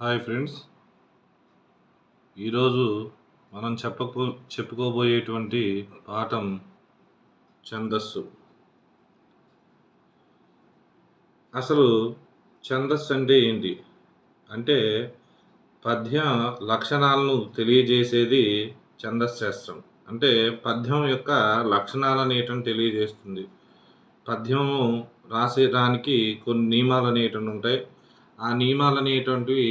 Hi friends. ఈరోజు మనం చెప్పకో చెప్పుకోబోయేటువంటి పాఠం ఛందస్సు. అసలు ఛందస్సు అంటే ఏంటి? అంటే పద్య లక్షణాలను తెలియజేసేది ఛందస్ శాస్త్రం అంటే పద్యం యొక్క లక్షణాలు అనేటం తెలియజేస్తుంది. పద్యము రాసేదానికి కొన్ని నియమాలు అనేటువంటి ఉంటాయి ఆ నియమాలు అనేటువంటివి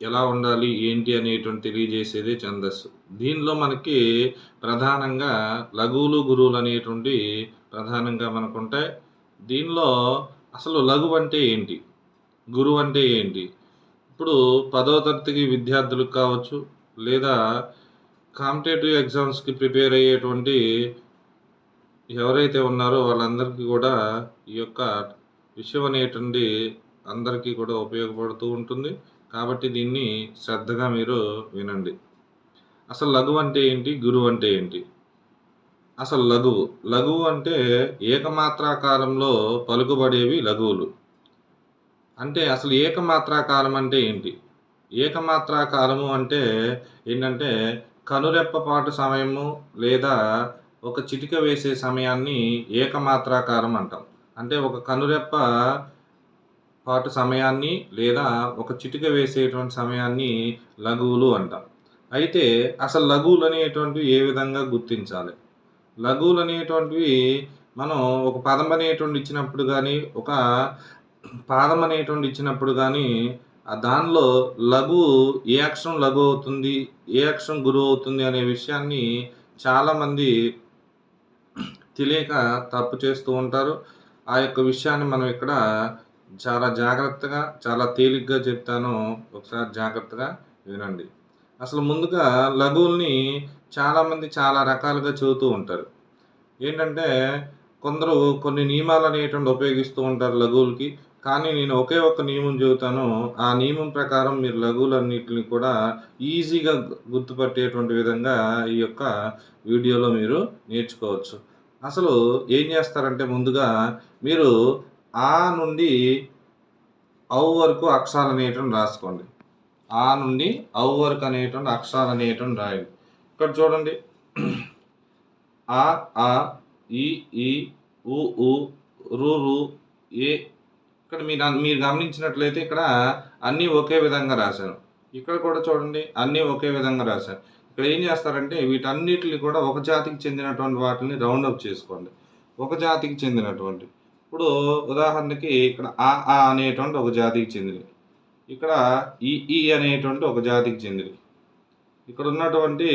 ఎలా ఉండాలి ఏంటి అనేటువంటి తెలియజేసేది ఛందస్సు. దీనిలో మనకి ప్రధానంగా లఘువులు గురువులు అనేటువంటి ప్రధానంగా మనకు ఉంటాయి దీనిలో అసలు లఘు అంటే ఏంటి? గురువు అంటే ఏంటి? ఇప్పుడు పదో తరగతికి విద్యార్థులకు కావచ్చు లేదా కాంపిటేటివ్ ఎగ్జామ్స్కి ప్రిపేర్ అయ్యేటువంటి ఎవరైతే ఉన్నారో వాళ్ళందరికీ కూడా ఈ యొక్క విషయం అనేటువంటి అందరికీ కూడా ఉపయోగపడుతూ ఉంటుంది. కాబట్టి దీన్ని శ్రద్ధగా మీరు వినండి. అసలు లఘువు అంటే ఏంటి? గురువు అంటే ఏంటి? అసలు లఘువు. లఘువు అంటే ఏకమాత్రాకారంలో పలుకుబడేవి లఘువులు. అంటే అసలు ఏకమాత్రాకారం అంటే ఏంటి? ఏకమాత్రాకారము అంటే ఏంటంటే కనురెప్పపాటు సమయము లేదా ఒక చిటిక వేసే సమయాన్ని ఏకమాత్రాకారం అంటాం. అంటే ఒక కనురెప్ప పాటు సమయాన్ని లేదా ఒక చిటిక వేసేటువంటి సమయాన్ని లఘువులు అంటాం. అయితే అసలు లఘువులు అనేటువంటివి ఏ విధంగా గుర్తించాలి? లఘువులు అనేటువంటివి మనం ఒక పదం అనేటువంటి ఇచ్చినప్పుడు కానీ ఒక పాదం అనేటువంటి ఇచ్చినప్పుడు కానీ ఆ దానిలో లఘు ఏ అక్షరం లఘు అవుతుంది ఏ అక్షరం గురువు అవుతుంది అనే విషయాన్ని చాలామంది తెలియక తప్పు చేస్తూ ఉంటారు. ఆ యొక్క విషయాన్ని మనం ఇక్కడ చాలా జాగ్రత్తగా చాలా తేలిగ్గా చెప్తాను ఒకసారి జాగ్రత్తగా వినండి. అసలు ముందుగా లఘువుల్ని చాలామంది చాలా రకాలుగా చదువుతూ ఉంటారు. ఏంటంటే కొందరు కొన్ని నియమాలు అనేటువంటి ఉపయోగిస్తూ ఉంటారు లఘువులకి. కానీ నేను ఒకే ఒక్క నియమం చెబుతాను. ఆ నియమం ప్రకారం మీరు లఘువులన్నింటిని కూడా ఈజీగా గుర్తుపట్టేటువంటి విధంగా ఈ యొక్క వీడియోలో మీరు నేర్చుకోవచ్చు. అసలు ఏం చేస్తారంటే ముందుగా మీరు ఆ నుండి ఔ వరకు అక్షరాలు అనేటువంటి రాసుకోండి. ఆ నుండి ఔ వరకు అనేటువంటి అక్షరాలు అనేటువంటి రాయండి. ఇక్కడ చూడండి. ఆ ఆ ఈ ఈ ఉ ఉ రు రు ఏ. ఇక్కడ మీరు మీరు గమనించినట్లయితే ఇక్కడ అన్నీ ఒకే విధంగా రాశాను ఇక్కడ కూడా చూడండి అన్నీ ఒకే విధంగా రాశాను ఇక్కడ ఏం చేస్తారంటే వీటన్నిటిని కూడా ఒక జాతికి చెందినటువంటి వాటిని రౌండప్ చేసుకోండి. ఒక జాతికి చెందినటువంటి ఇప్పుడు ఉదాహరణకి ఇక్కడ ఆ ఆ అనేటువంటి ఒక జాతికి చెందినవి. ఇక్కడ ఈ ఈ అనేటువంటి ఒక జాతికి చెందినవి. ఇక్కడ ఉన్నటువంటి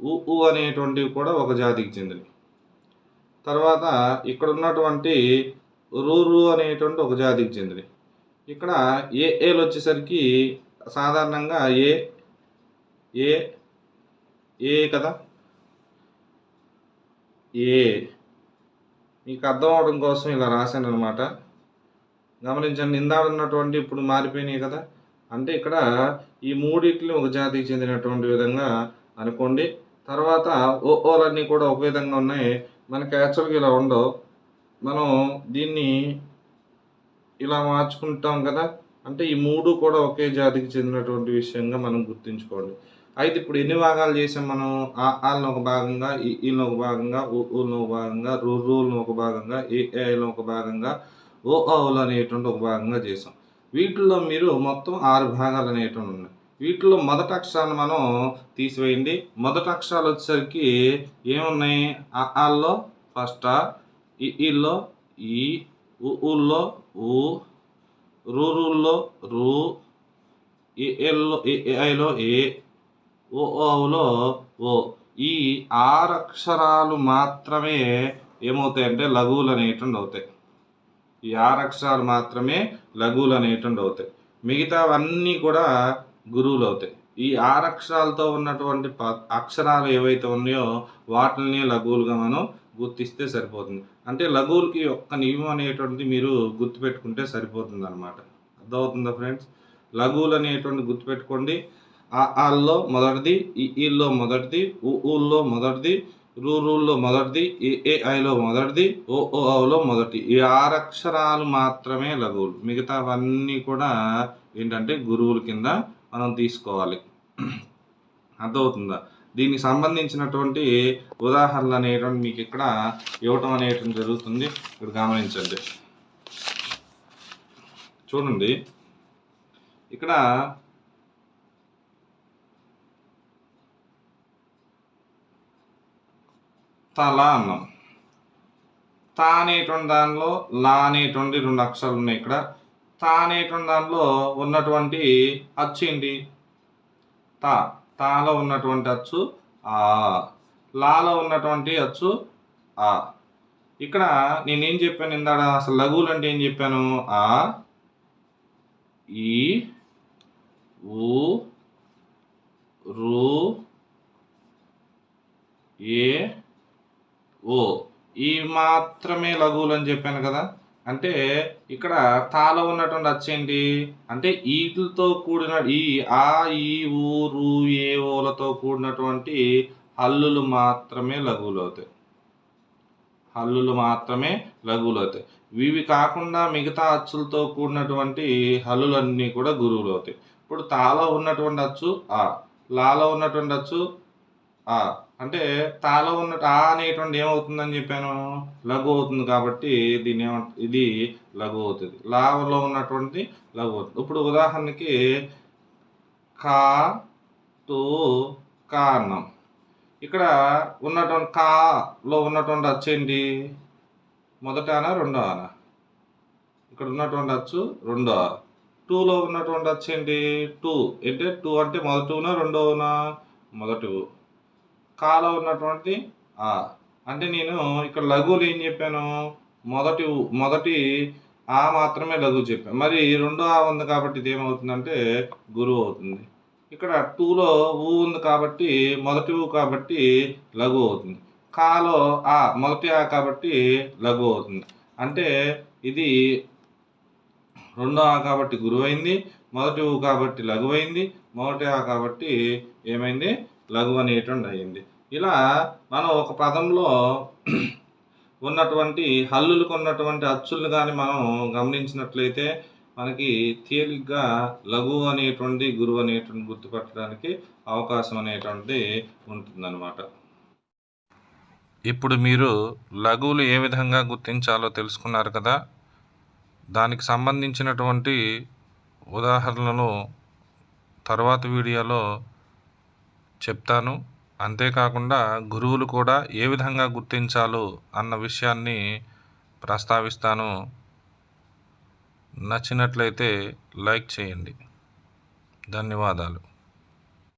ఉ ఉ అనేటువంటివి కూడా ఒక జాతికి చెందినవి. తర్వాత ఇక్కడ ఉన్నటువంటి రూరు అనేటువంటి ఒక జాతికి చెందినవి. ఇక్కడ ఏ ఏలు వచ్చేసరికి సాధారణంగా ఏ ఏ ఏ కదా? ఏ. మీకు అర్థం అవడం కోసం ఇలా రాశాను అనమాట గమనించండి ఇందాడ ఉన్నటువంటి ఇప్పుడు మారిపోయినాయి కదా. అంటే ఇక్కడ ఈ మూడిటిని ఒక జాతికి చెందినటువంటి విధంగా అనుకోండి. తర్వాత ఓ ఓలన్నీ కూడా ఒక విధంగా ఉన్నాయి. మనకి యాక్చువల్గా ఇలా ఉండవు. మనం దీన్ని ఇలా మార్చుకుంటాం కదా. అంటే ఈ మూడు కూడా ఒకే జాతికి చెందినటువంటి విషయంగా మనం గుర్తుంచుకోండి. అయితే ఇప్పుడు ఎన్ని భాగాలు చేసాం మనం? ఆ ఒక భాగంగా ఈ ఒక భాగంగా ఊ ఒక భాగంగా రు ఒక భాగంగా ఏ ఒక భాగంగా ఓ అనేటువంటి ఒక భాగంగా చేసాం. వీటిల్లో మీరు మొత్తం ఆరు భాగాలు అనేటువంటి ఉన్నాయి. వీటిలో మొదటి అక్షరాన్ని మనం తీసివేయండి. మొదటి అక్షరాలు వచ్చేసరికి ఏమున్నాయి? ఆ ఆల్లో ఫస్ట్ ఆ ఈ ఈల్లో ఈ ఊ ఊల్లో రూ ఏఎల్లో రూల్లో ఏ ఏ ఓ ఓలో ఓ ఈ ఆరు అక్షరాలు మాత్రమే ఏమవుతాయంటే లఘువులు అనేటువంటి అవుతాయి ఈ ఆరు అక్షరాలు మాత్రమే లఘువులు అనేటువంటి అవుతాయి మిగతావన్నీ కూడా గురువులు అవుతాయి ఈ ఆరు అక్షరాలతో ఉన్నటువంటి ప అక్షరాలు ఏవైతే ఉన్నాయో వాటిని లఘువులుగా మనం గుర్తిస్తే సరిపోతుంది. అంటే లఘువులకి ఒక్క నియమం అనేటువంటిది మీరు గుర్తుపెట్టుకుంటే సరిపోతుంది అనమాట అర్థమవుతుందా ఫ్రెండ్స్? లఘువులు అనేటువంటి గుర్తుపెట్టుకోండి. ఆ ఆల్లో మొదటిది ఈ ఈల్లో మొదటిది ఊ ఊల్లో మొదటిది రూరూల్లో మొదటిది ఏఐలో మొదటిది ఓఓలో మొదటి. ఈ ఆరు అక్షరాలు మాత్రమే లఘువులు. మిగతావన్నీ కూడా ఏంటంటే గురువుల కింద మనం తీసుకోవాలి. అర్థమవుతుందా? దీనికి సంబంధించినటువంటి ఉదాహరణలు అనేటువంటి మీకు ఇక్కడ ఇవ్వటం అనేటువంటి జరుగుతుంది. ఇక్కడ గమనించండి. చూడండి. ఇక్కడ తల అన్నాం తా అనేటువంటి దానిలో లా అనేటువంటి రెండు అక్షరాలు ఉన్నాయి ఇక్కడ. తా అనేటువంటి దానిలో ఉన్నటువంటి అచ్చు ఏంటి? తా. తాలో ఉన్నటువంటి అచ్చు ఆ. లాలో ఉన్నటువంటి అచ్చు ఆ. ఇక్కడ నేనేం చెప్పాను ఇందాడ? అసలు లఘువులు అంటే ఏం చెప్పాను? ఆ. ఈ ఊ రు ఏ ఓ ఈ మాత్రమే లఘువులు అని చెప్పాను కదా. అంటే ఇక్కడ తాలో ఉన్నటువంటి అచ్చేంటి అంటే ఈటితో కూడిన ఈ ఆ ఈ ఊరు ఏ ఓలతో కూడినటువంటి హల్లులు మాత్రమే లఘువులు అవుతాయి. హల్లులు మాత్రమే లఘువులు అవుతాయి. ఇవి కాకుండా మిగతా అచ్చులతో కూడినటువంటి హల్లులన్నీ కూడా గురువులు అవుతాయి. ఇప్పుడు తాలో ఉన్నటువంటి అచ్చు ఆ లాలో ఉన్నటువంటి అచ్చు అంటే తాలో ఉన్న ఆ అనేటువంటి ఏమవుతుందని చెప్పాను? లఘు అవుతుంది కాబట్టి దీని ఏమ ఇది లఘు అవుతుంది. లాలో ఉన్నటువంటి లఘు అవుతుంది. ఇప్పుడు ఉదాహరణకి కా తో కా ఇక్కడ ఉన్నటువంటి కాలో ఉన్నటువంటి అచ్చు ఏంటి? మొదట ఆనా రెండో అన ఇక్కడ ఉన్నటువంటి అచ్చు రెండో టూలో ఉన్నటువంటి అచ్చు ఏంటి? టూ. అంటే టూ అంటే మొదటినా రెండోనా మొదటి కాలో ఉన్నటువంటి ఆ అంటే నేను ఇక్కడ లఘువులు ఏం చెప్పాను? మొదటి మొదటి ఆ మాత్రమే లఘువు చెప్పాను. మరి రెండో ఆ ఉంది కాబట్టి ఇది ఏమవుతుందంటే గురువు అవుతుంది. ఇక్కడ టూలో ఊ ఉంది కాబట్టి మొదటి ఊ కాబట్టి లఘు అవుతుంది. కాలో ఆ మొదటి ఆ కాబట్టి లఘు అవుతుంది. అంటే ఇది రెండో ఆ కాబట్టి గురువైంది మొదటి ఊ కాబట్టి లఘు అయింది మొదటి ఆ కాబట్టి ఏమైంది? లఘు అనేటువంటి అయింది ఇలా మనం ఒక పదంలో ఉన్నటువంటి హల్లులకు ఉన్నటువంటి అచ్చులు కానీ మనం గమనించినట్లయితే మనకి తేలిగ్గా లఘు అనేటువంటి గురువు అనేటువంటి గుర్తుపట్టడానికి అవకాశం అనేటువంటిది ఉంటుందన్నమాట. ఇప్పుడు మీరు లఘువులు ఏ విధంగా గుర్తించాలో తెలుసుకున్నారు కదా? దానికి సంబంధించినటువంటి ఉదాహరణలను తర్వాత వీడియోలో చెప్తాను. అంతేకాకుండా గురువులు కూడా ఏ విధంగా గుర్తించాలో అన్న విషయాన్ని ప్రస్తావిస్తాను. నచ్చినట్లయితే లైక్ చేయండి. ధన్యవాదాలు.